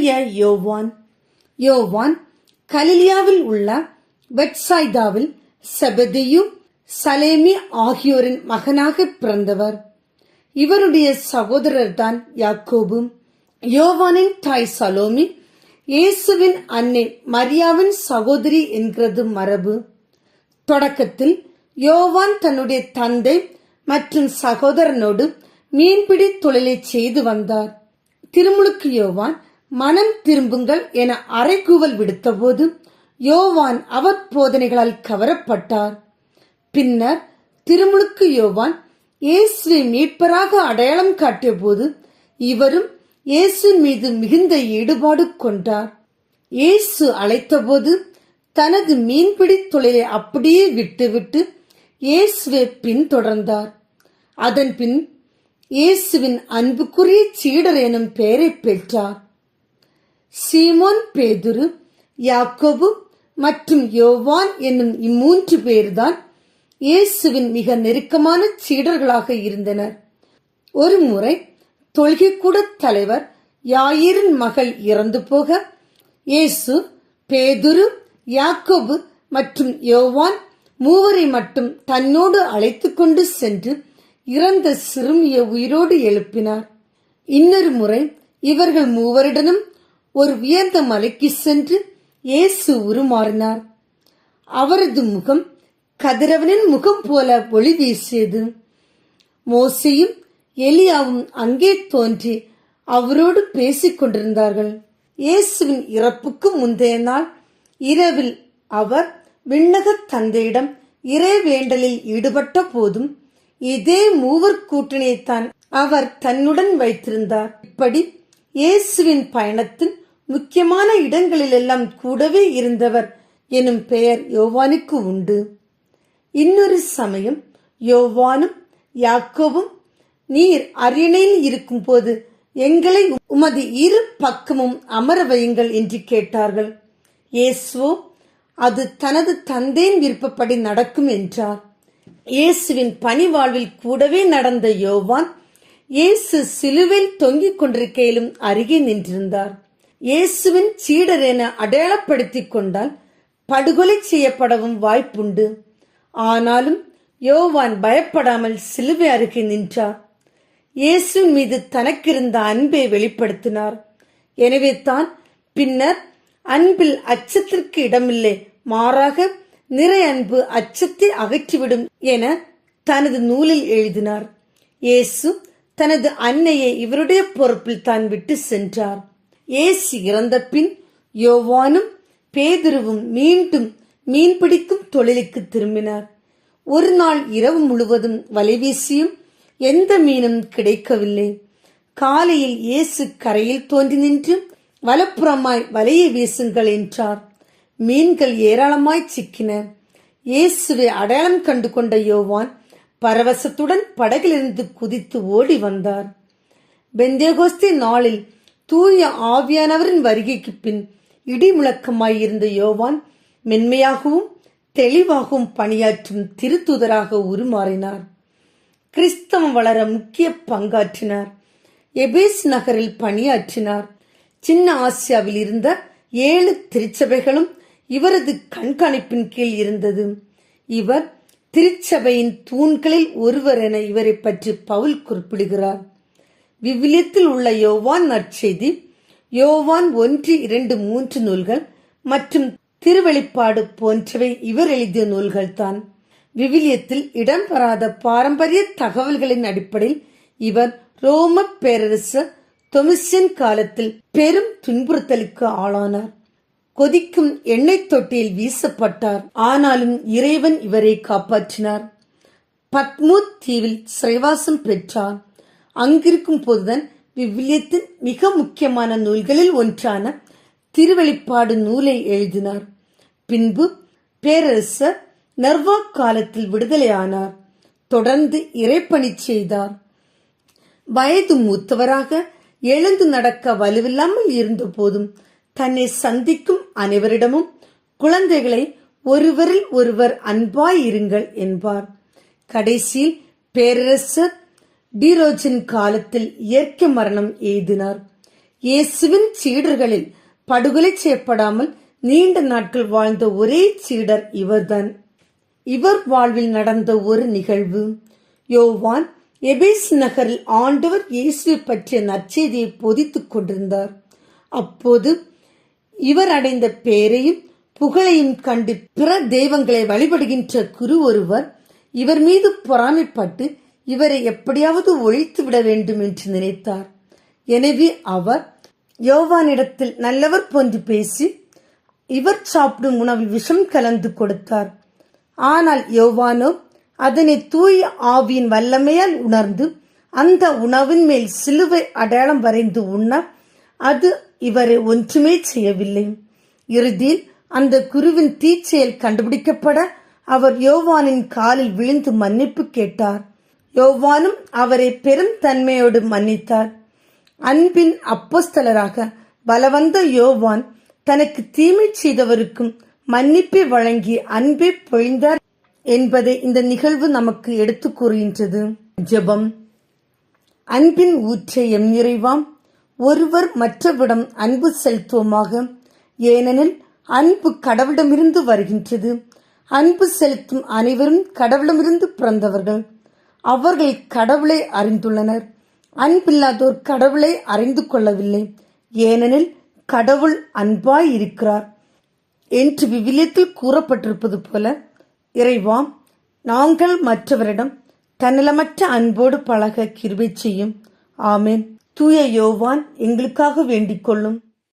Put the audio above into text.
தூய யோவான். யோவான் கலிலியாவில் உள்ள வெட்சாய்தாவில் செபதியு சலேமி ஆகியோரின் மகனாக பிறந்தவர். இவருடைய சகோதரர் தான் யாக்கோபு யோவானின் தாய் சலோமி இயேசுவின் அன்னை மரியாவின் சகோதரி என்கிறது மரபு. தொடக்கத்தில் யோவான் தன்னுடைய தந்தை மற்றும் சகோதரனோடு மீன்பிடி தொழிலை செய்து வந்தார். திருமுழுக்கு யோவான் மனம் திரும்புங்கள் என அறைகூவல் விடுத்தபோது யோவான் அவர் போதனைகளால் கவரப்பட்டார். பின்னர் திருமுழுக்கு யோவான் இயேசுவை மீட்பராக அடையாளம் காட்டிய போது இவரும் இயேசு மீது மிகுந்த ஈடுபாடு கொண்டார். இயேசு அழைத்தபோது தனது மீன்பிடி தொழிலை அப்படியே விட்டுவிட்டு இயேசுவை பின்தொடர்ந்தார். அதன் பின் இயேசுவின் அன்புக்குரிய சீடர் எனும் பெயரை பெற்றார். சீமோன் பேதுரு யாக்கோபு மற்றும் யோவான் என்னும் இம்மூன்று பேர்தான் இயேசுவின் மிக நெருக்கமான சீடர்களாக இருந்தனர். ஒரு முறை தொழுகைக்கூட தலைவர் யாயிரின் மகள் இறந்து போக இயேசு பேதுரு யாக்கோபு மற்றும் யோவான் மூவரை மட்டும் தன்னோடு அழைத்து கொண்டு சென்று இறந்த சிறுமியை உயிரோடு எழுப்பினார். இன்னொரு முறை இவர்கள் மூவரிடனும் ஒரு உயர்ந்த மலைக்கு சென்று இயேசு உருமாறினார். அவரது முகம் கதிரவனின் முகம் போல ஒளி வீசியது. மோசையும் எலியாவும் அங்கே தோன்றி அவரோடு பேசிக் கொண்டிருந்தார்கள். இயேசுவின் இறப்புக்கு முந்தைய நாள் இரவில் அவர் விண்ணகத் தந்தையிடம் இறை வேண்டலில் ஈடுபட்ட போதும் இதே மூவர் கூட்டணியைத்தான் அவர் தன்னுடன் வைத்திருந்தார். இப்படி இயேசுவின் பயணத்தின் முக்கியமான இடங்களிலெல்லாம் கூடவே இருந்தவர் எனும் பெயர் யோவானுக்கு உண்டு. இன்னொரு சமயம் யோவானும் யாக்கோவும் நீர் அரியணையில் இருக்கும்போது எங்களை உமது இரு பக்கமும் அமர வையுங்கள் என்று கேட்டார்கள். இயேசுவோ அது தனது தந்தையின் விருப்பப்படி நடக்கும் என்றார். இயேசுவின் பணிவாழ்வில் கூடவே நடந்த யோவான் இயேசு சிலுவையில் தொங்கிக் கொண்டிருக்கையிலும் அருகே நின்றிருந்தார். இயேசுவின் சீடர் என அடையாளப்படுத்தி கொண்டால் படுகொலை செய்யப்படவும் வாய்ப்புண்டு. ஆனாலும் யோவான் பயப்படாமல் சிலுவை அருகே நின்றார் இயேசுவின் மீது தனக்கிருந்த அன்பை வெளிப்படுத்தினார். எனவே தான் பின்னர் அன்பில் அச்சத்திற்கு இடமில்லை மாறாக நிறை அன்பு அச்சத்தை அகற்றிவிடும் என தனது நூலில் எழுதினார். இயேசு தனது அன்னையை இவருடைய பொறுப்பில் தான் விட்டு சென்றார். இயேசு இறந்த பின் யோவானும் பேதுருவும் மீண்டும் மீன்பிடிக்கும் தொழிலுக்கு திரும்பினார். ஒரு நாள் இரவு முழுவதும் வலை வீசியும் எந்த மீனும் கிடைக்கவில்லை. காலையில் இயேசு கரையில் தோன்றி நின்று வலப்புறமாய் வலையை வீசுங்கள் என்றார். மீன்கள் ஏராளமாய் சிக்கின. இயேசுவை அடையாளம் கண்டு கொண்ட யோவான் பரவசத்துடன் படகிலிருந்து குதித்து ஓடி வந்தார். பெந்தேகோஸ்தி நாளில் தூய ஆவியானவரின் வருகைக்கு பின் இடி முழக்கமாயிருந்த யோவான் மென்மையாகவும் தெளிவாகவும் பணியாற்றும் திருத்தூதராக உருமாறினார். கிறிஸ்தவம் வளர முக்கிய பங்காற்றினார். எபேஸ் நகரில் பணியாற்றினார். சின்ன ஆசியாவில் இருந்த ஏழு திருச்சபைகளும் இவரது கண்காணிப்பின் கீழ் இருந்தது. இவர் திருச்சபையின் தூண்களில் ஒருவர் என இவரை பற்றி பவுல் குறிப்பிடுகிறார். விவிலியத்தில் உள்ள யோவான் நற்செய்தி யோவான் ஒன்று இரண்டு மூன்று நூல்கள் மற்றும் திருவெளிப்பாடு போன்றவை இவர் எழுதிய நூல்கள்தான். விவிலியத்தில் இடம்பெறாத பாரம்பரிய தகவல்களின் அடிப்படையில் இவர் ரோம பேரரசர் தொமிசியன் காலத்தில் பெரும் துன்புறுத்தலுக்கு ஆளானார். கொதிக்கும் எண்ணெய் தொட்டியில் வீசப்பட்டார். ஆனாலும் இறைவன் இவரை காப்பாற்றினார். பத்மூத் தீவில் சிறைவாசம் பெற்றார். அங்கிருக்கும் போதுதான் விவிலியத்தின் மிக முக்கியமான நூல்களில் ஒன்றான திருவெளிப்பாடு நூலை எழுதினார். பின்பு பேரரசர் நர்வா காலத்தில் விடுதலையானார். தொடர்ந்து இறைப்பணி செய்தார். வயது மூத்தவராக எழுந்து நடக்க வலுவில்லாமல் இருந்த போதும் தன்னை சந்திக்கும் அனைவரிடமும் குழந்தைகளை ஒருவரில் ஒருவர் அன்பாய் இருங்கள் என்பார். கடைசியில் பேரரசர் டிரோஜன் காலத்தில் இயற்கை மரணம் எய்தினார். இயேசுவின் சீடர்களில் படுகொலை செய்யப்படாமல் நீண்ட நாட்கள் வாழ்ந்த ஒரே சீடர் இவர்தான். இவர் வாழ்வில் நடந்த ஒரு நிகழ்வு. யோவான் எபேஸ் நகரில் ஆண்டவர் இயேசுவை பற்றிய நற்செய்தியை போதித்துக் கொண்டிருந்தார். அப்போது இவர் அடைந்த பேரையும் புகழையும் கண்டு பிற தெய்வங்களை வழிபடுகின்ற குரு ஒருவர் இவர் மீது பொறாமைப்பட்டு இவரை எப்படியாவது ஒழித்து விட வேண்டும் என்று நினைத்தார். எனவே அவர் யோவானிடத்தில் நல்லவர் போன்று பேசி இவர் சாப்பிடும் உணவில் விஷம் கலந்து கொடுத்தார். ஆனால் யோவானோ அதனை தூய ஆவியின் வல்லமையால் உணர்ந்து அந்த உணவின் மேல் சிலுவை அடையாளம் வரைந்து உண்ண அது இவரை ஒன்றுமே செய்யவில்லை. இறுதியில் அந்த குருவின் தீச்செயல் கண்டுபிடிக்கப்பட அவர் யோவானின் காலில் விழுந்து மன்னிப்பு கேட்டார். யோவானும் அவரை பெரும் தன்மையோடு மன்னித்தார். அன்பின் அப்போஸ்தலராக பலவந்த யோவான் தனக்கு தீமை செய்தவருக்கும் மன்னிப்பை வழங்கி அன்பை பொழிந்தார் என்பதை இந்த நிகழ்வு நமக்கு எடுத்து கூறுகின்றது. ஜெபம். அன்பின் ஊற்றை எம் நிறைவாம் ஒருவர் மற்றவிடம் அன்பு செலுத்துவோமாக. ஏனெனில் அன்பு கடவுளிடமிருந்து வருகின்றது. அன்பு செலுத்தும் அனைவரும் கடவுளமிருந்து பிறந்தவர்கள். அவர்கள் கடவுளை அறிந்துள்ளனர். அன்பில்லாதோர் கடவுளை அறிந்து கொள்ளவில்லை. ஏனெனில் கடவுள் அன்பாய் இருக்கிறார். என்று விவிலியத்தில் கூறப்பட்டிருப்பது போல இறைவா நாங்கள் மற்றவரிடம் தன்னலமற்ற அன்போடு பழக கிருபை செய்யும். ஆமேன். தூய யோவான் எங்களுக்காக வேண்டிக் கொள்ளும்.